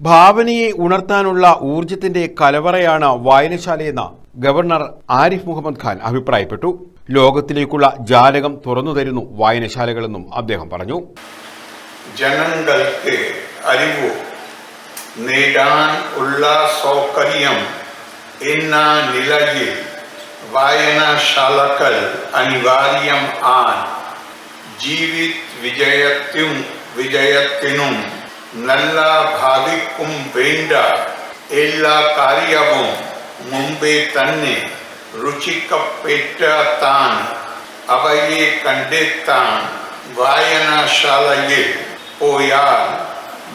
ഭാവനയെ ഉണർത്താനുള്ള ഊർജത്തിന്റെ കലവറയാണ് വായനശാലയെന്ന് ഗവർണർ ആരിഫ് മുഹമ്മദ് ഖാൻ അഭിപ്രായപ്പെട്ടു. ലോകത്തിലേക്കുള്ള ജാലകം തുറന്നു തരുന്നു വായനശാലകളെന്നും അദ്ദേഹം പറഞ്ഞു. ജനങ്ങൾക്ക് അറിവ്? നേടാൻ ഉള്ള സൗകര്യം എന്ന നിലയിൽ വായനശാലകൾ അനിവാര്യം ആ ജീവിത വിജയത്തിനും വിജയത്തിനും നല്ല ഭാവിക്കും വേണ്ട എല്ലാ കാര്യവും മുമ്പേ തന്നെ രുചിക്കപ്പെട്ട താൻ അവയെ കണ്ടെത്താൻ വായനശാലയിൽ പോയാൽ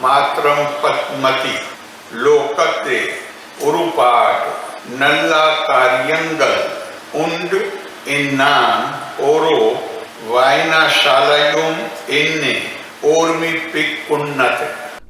മാത്രം പത്മതി. ലോകത്തെ ഒരുപാട് നല്ല കാര്യങ്ങൾ ഉണ്ട് എന്നാൻ ഓരോ വായനശാലയും എന്നെ ഓർമ്മിപ്പിക്കുന്നത്.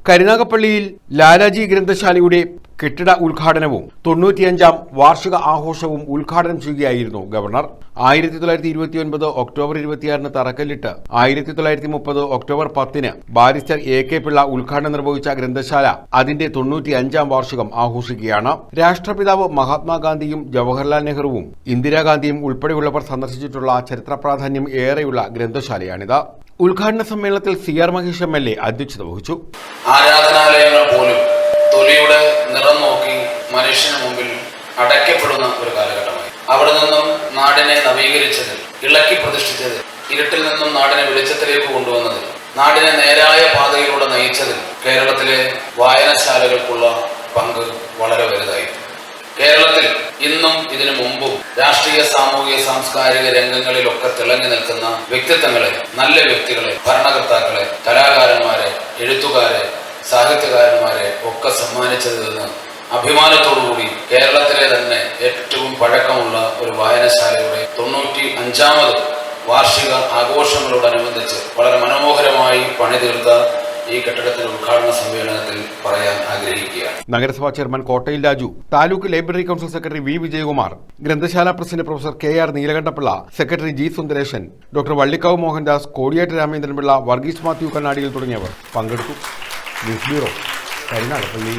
കരുനാഗപ്പള്ളിയിൽ ലാലാജി ഗ്രന്ഥശാലയുടെ കെട്ടിട ഉദ്ഘാടനവും തൊണ്ണൂറ്റിയഞ്ചാം വാർഷിക ആഘോഷവും ഉദ്ഘാടനം ചെയ്യുകയായിരുന്നു ഗവർണർ. ആയിരത്തി തൊള്ളായിരത്തി ഇരുപത്തിയൊൻപത് ഒക്ടോബർ ഇരുപത്തിയാറിന് തറക്കല്ലിട്ട് ആയിരത്തി തൊള്ളായിരത്തി മുപ്പത് ഒക്ടോബർ പത്തിന് ബാരിസ്റ്റർ എ കെ പിള്ള ഉദ്ഘാടനം നിർവഹിച്ച ഗ്രന്ഥശാല അതിന്റെ തൊണ്ണൂറ്റിയഞ്ചാം വാർഷികം ആഘോഷിക്കുകയാണ്. രാഷ്ട്രപിതാവ് മഹാത്മാഗാന്ധിയും ജവഹർലാൽ നെഹ്റുവും ഇന്ദിരാഗാന്ധിയും ഉൾപ്പെടെയുള്ളവർ സന്ദർശിച്ചിട്ടുള്ള ചരിത്ര പ്രാധാന്യം ഏറെയുള്ള ഗ്രന്ഥശാലയാണിത്. ഉദ്ഘാടന സമ്മേളനത്തിൽ C R Mahesh M L A അധ്യക്ഷത വഹിച്ചു. ആരാധനാലയങ്ങൾ പോലും തൊലിയുടെ നിറം നോക്കി മനുഷ്യന് മുമ്പിൽ അടയ്ക്കപ്പെടുന്ന ഒരു കാലഘട്ടമായി. അവിടെ നിന്നും നാടിനെ നവീകരിച്ചതിൽ ഇളക്കി പ്രതിഷ്ഠിച്ചതിൽ ഇരുട്ടിൽ നിന്നും നാടിനെ വെളിച്ചത്തിലേക്ക് കൊണ്ടുവന്നതിൽ നാടിനെ നേരായ പാതയിലൂടെ നയിച്ചതിൽ കേരളത്തിലെ വായനശാലകൾക്കുള്ള പങ്ക് വളരെ വലുതായി. ഇതിനു മുമ്പും രാഷ്ട്രീയ സാമൂഹിക സാംസ്കാരിക രംഗങ്ങളിലൊക്കെ തിളങ്ങി നിൽക്കുന്ന വ്യക്തിത്വങ്ങളെ നല്ല വ്യക്തികളെ ഭരണകർത്താക്കളെ കലാകാരന്മാരെ എഴുത്തുകാരെ സാഹിത്യകാരന്മാരെ ഒക്കെ സമ്മാനിച്ചതിൽ നിന്ന് അഭിമാനത്തോടുകൂടി കേരളത്തിലെ തന്നെ ഏറ്റവും പഴക്കമുള്ള ഒരു വായനശാലയുടെ തൊണ്ണൂറ്റി അഞ്ചാമത് വാർഷിക ആഘോഷങ്ങളോടനുബന്ധിച്ച് വളരെ മനോഹരമായി പണിതീർത്ത ഈ കെട്ടിടത്തിന്റെ ഉദ്ഘാടന സമ്മേളനത്തിൽ പറയാൻ ആഗ്രഹിക്കുകയാണ്. നഗരസഭാ chairman Kottayil Raju taluk library council secretary V. Vijayakumar ഗ്രന്ഥശാല president professor K. R. Neelakantapillai secretary G. Sundaresan doctor Vallikkavu Mohandas Kodiyettu Ramendranpillai Varghese Mathew Kannadiyil തുടങ്ങിയവർ പങ്കെടുത്തു. News bureau Karunagappally